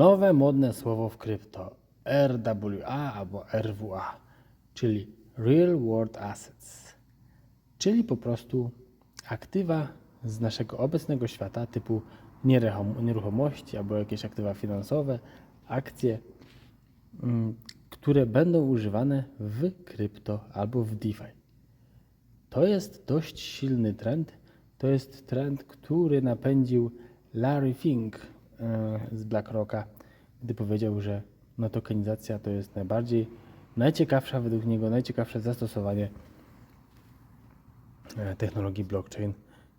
Nowe modne słowo w krypto RWA albo RWA, czyli Real World Assets, czyli po prostu aktywa z naszego obecnego świata typu nieruchom- nieruchomości albo jakieś aktywa finansowe, akcje, mm, które będą używane w krypto albo w DeFi. To jest dość silny trend. To jest trend, który napędził Larry Fink z BlackRocka, gdy powiedział, że no, tokenizacja to jest najbardziej, najciekawsza według niego, najciekawsze zastosowanie e, technologii blockchain,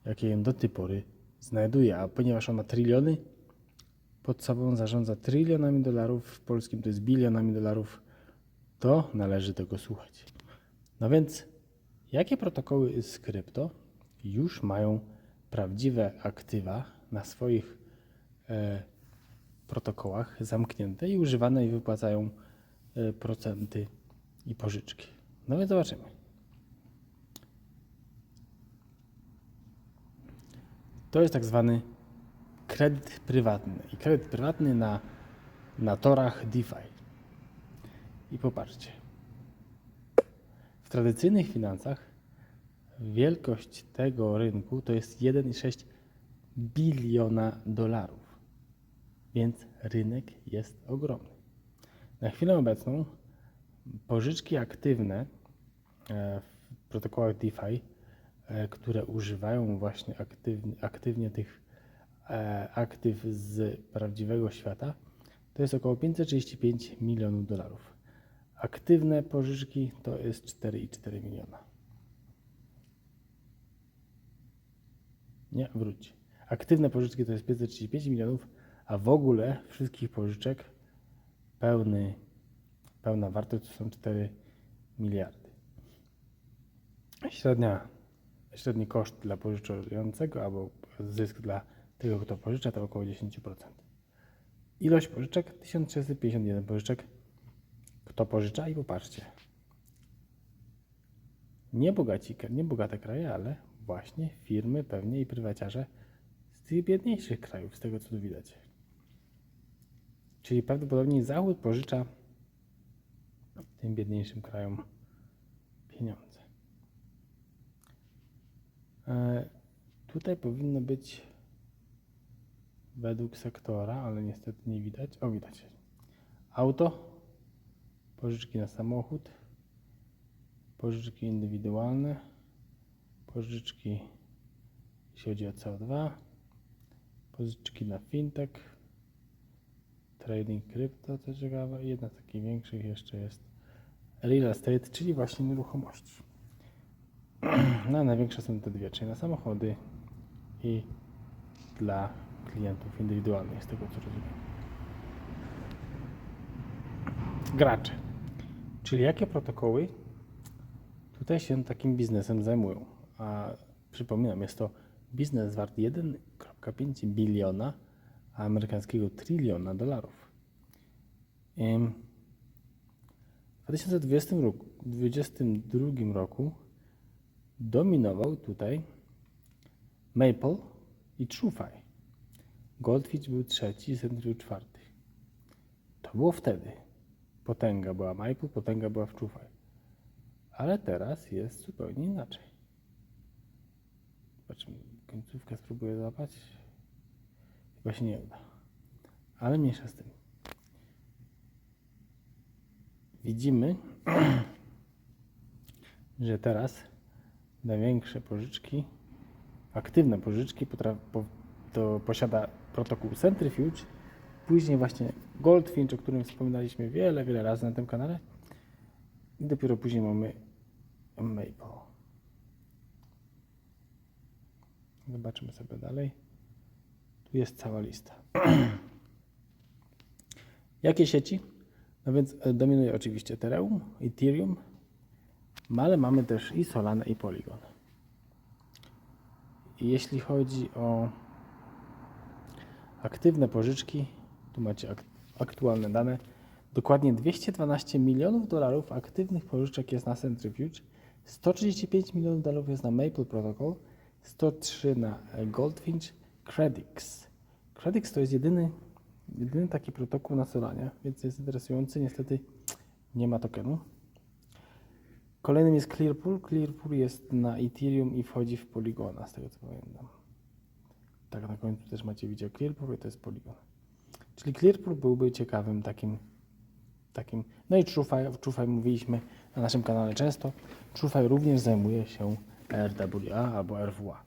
jakie do tej pory znajduje. A ponieważ on ma tryliony, pod sobą zarządza trylionami dolarów, w polskim to jest bilionami dolarów, to należy tego słuchać. No więc Jakie protokoły z krypto już mają prawdziwe aktywa na swoich e, protokołach zamknięte i używane i wypłacają e, procenty i pożyczki? No więc zobaczymy. To jest tak zwany kredyt prywatny. I kredyt prywatny na, na torach DeFi. I popatrzcie. W tradycyjnych finansach wielkość tego rynku to jest 1,6 biliona dolarów. Więc rynek jest ogromny. Na chwilę obecną pożyczki aktywne e, w protokołach DeFi, e, które używają właśnie aktywnie, aktywnie tych e, aktyw z prawdziwego świata, to jest około 535 milionów dolarów. Aktywne pożyczki to jest 4,4 miliona. Nie, wróć. Aktywne pożyczki to jest 535 milionów, a w ogóle wszystkich pożyczek pełny, pełna wartość to są 4 miliardy. Średnia, średni koszt dla pożyczającego albo zysk dla tego, kto pożycza, to około 10%. Ilość pożyczek 1651 pożyczek. Kto pożycza i popatrzcie. Nie, bogaci, nie bogate kraje, ale właśnie firmy pewnie i prywaciarze z tych biedniejszych krajów, z tego co tu widać. Czyli prawdopodobnie Zachód pożycza tym biedniejszym krajom pieniądze. E, tutaj powinno być według sektora, ale niestety nie widać. O, widać. Auto, pożyczki na samochód, pożyczki indywidualne, pożyczki jeśli chodzi o CO2, pożyczki na fintech, trading krypto, to ciekawe. Jedna z takich większych jeszcze jest real estate, czyli właśnie nieruchomości. No, największe są te dwie, czyli na samochody i dla klientów indywidualnych, z tego co rozumiem. Gracze. Czyli jakie protokoły tutaj się takim biznesem zajmują? A przypominam, jest to biznes wart 1,5 biliona amerykańskiego tryliona dolarów. W 2020 roku, 2022 roku dominował tutaj Maple i TrueFi. Goldfish był trzeci, Century czwarty. To było wtedy. Potęga była Maple, potęga była w TrueFi. Ale teraz jest zupełnie inaczej. Zobaczymy, końcówkę spróbuję złapać. Chyba się nie uda. Ale mniejsza z tym. Widzimy, że teraz największe pożyczki, aktywne pożyczki to posiada protokół Centrifuge, później właśnie Goldfinch, o którym wspominaliśmy wiele, wiele razy na tym kanale i dopiero później mamy Maple. Zobaczymy sobie dalej. Tu jest cała lista. Jakie sieci? No więc e, dominuje oczywiście Ethereum, Ethereum, ale mamy też i Solana i Polygon. Jeśli chodzi o aktywne pożyczki, tu macie ak aktualne dane, dokładnie 212 milionów dolarów aktywnych pożyczek jest na Centrifuge, 135 milionów dolarów jest na Maple Protocol, 103 na Goldfinch, Credix. Credix to jest jedyny jedyny taki protokół na Solanie, więc jest interesujący. Niestety nie ma tokenu. Kolejnym jest Clearpool. Clearpool jest na Ethereum i wchodzi w Polygona, z tego co pamiętam. Tak, na końcu też macie widzieć Clearpool i to jest Polygon. Czyli Clearpool byłby ciekawym takim, takim. No i TrueFi, TrueFi mówiliśmy na naszym kanale często. TrueFi również zajmuje się RWA albo RWA.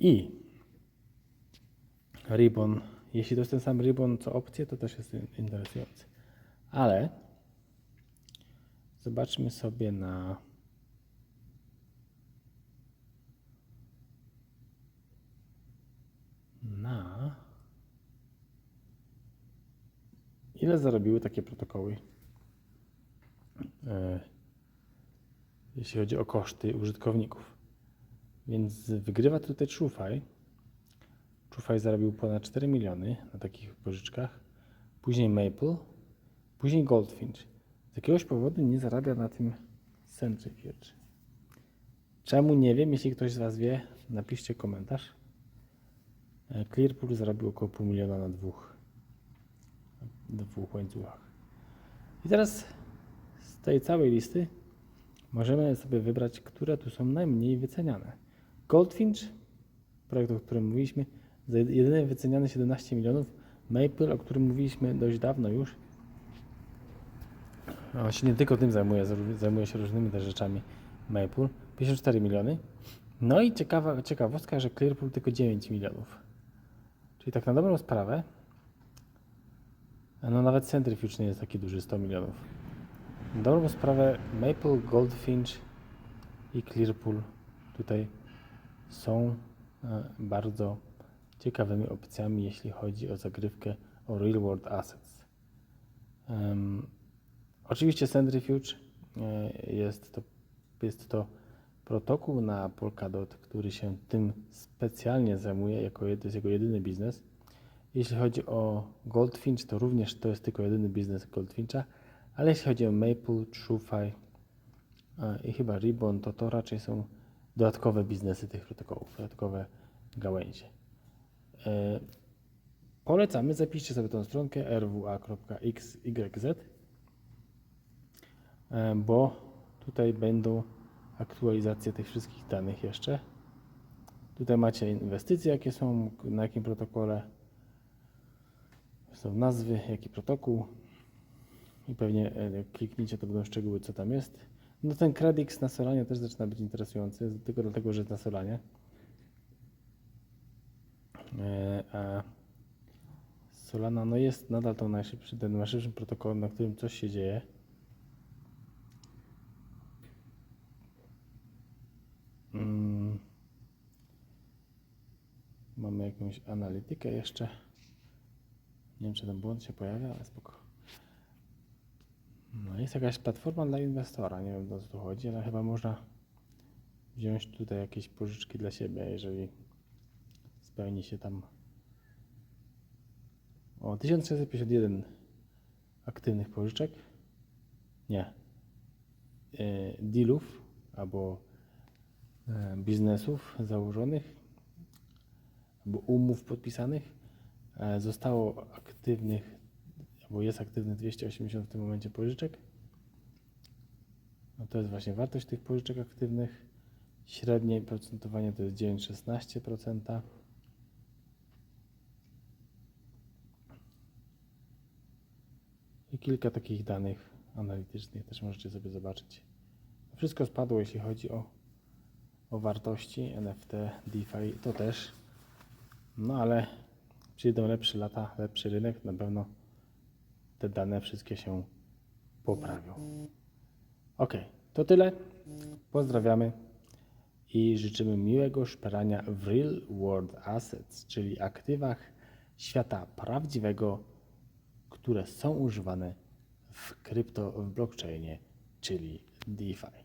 I Ribbon, jeśli to jest ten sam Ribbon co opcje, to też jest interesujący. Ale zobaczmy sobie na na ile zarobiły takie protokoły, e, jeśli chodzi o koszty użytkowników. Więc wygrywa tutaj TrueFi. TrueFi zarobił ponad 4 miliony na takich pożyczkach. Później Maple, później Goldfinch. Z jakiegoś powodu nie zarabia na tym Centrifuge. Czemu nie wiem? Jeśli ktoś z Was wie, napiszcie komentarz. E, Clearpool zarobił około pół miliona na dwóch, dwóch łańcuchach. I teraz z tej całej listy możemy sobie wybrać, które tu są najmniej wyceniane. Goldfinch, projekt, o którym mówiliśmy, za jed- jedyny wyceniany 17 milionów. Maple, o którym mówiliśmy dość dawno już. On się nie tylko tym zajmuje, zajmuje się różnymi też rzeczami. Maple, 54 miliony. No i ciekawa, ciekawostka, że Clearpool tylko 9 milionów. Czyli tak na dobrą sprawę, no nawet Centrifuge nie jest taki duży, 100 milionów. Na dobrą sprawę Maple, Goldfinch i Clearpool tutaj są e, bardzo ciekawymi opcjami, jeśli chodzi o zagrywkę o Real World Assets. Em, oczywiście Centrifuge e, jest to, jest to protokół na Polkadot, który się tym specjalnie zajmuje, jako to jest jego jedyny biznes. Jeśli chodzi o Goldfinch, to również to jest tylko jedyny biznes Goldfincha, ale jeśli chodzi o Maple, TrueFi i chyba Ribbon, to to raczej są dodatkowe biznesy tych protokołów, dodatkowe gałęzie. E, Polecamy, zapiszcie sobie tą stronkę rwa.xyz, e, bo tutaj będą aktualizacje tych wszystkich danych jeszcze. Tutaj macie inwestycje, jakie są, na jakim protokole, są nazwy, jaki protokół i pewnie e, jak klikniecie, to będą szczegóły, co tam jest. No ten Credix na Solanie też zaczyna być interesujący, tylko dlatego, że jest na Solanie. E, A Solana no jest nadal tą najszybszy, tym najszybszym protokołem, na którym coś się dzieje. Mm. Mamy jakąś analitykę jeszcze. Nie wiem, czy ten błąd się pojawia, ale spoko. No jest jakaś platforma dla inwestora, nie wiem o co tu chodzi, ale chyba można wziąć tutaj jakieś pożyczki dla siebie, jeżeli spełni się tam o 1651 aktywnych pożyczek. Nie. E, dealów albo e, biznesów założonych albo umów podpisanych e, zostało aktywnych albo jest aktywnych 280 w tym momencie pożyczek. No to jest właśnie wartość tych pożyczek aktywnych. Średnie procentowanie to jest 9,16%. I kilka takich danych analitycznych też możecie sobie zobaczyć. Wszystko spadło, jeśli chodzi o, o wartości NFT, DeFi, to też. No ale przyjdą lepsze lata, lepszy rynek, na pewno te dane wszystkie się poprawią. Ok, to tyle. Pozdrawiamy i życzymy miłego szperania w Real World Assets, czyli aktywach świata prawdziwego, które są używane w krypto, w blockchainie, czyli DeFi.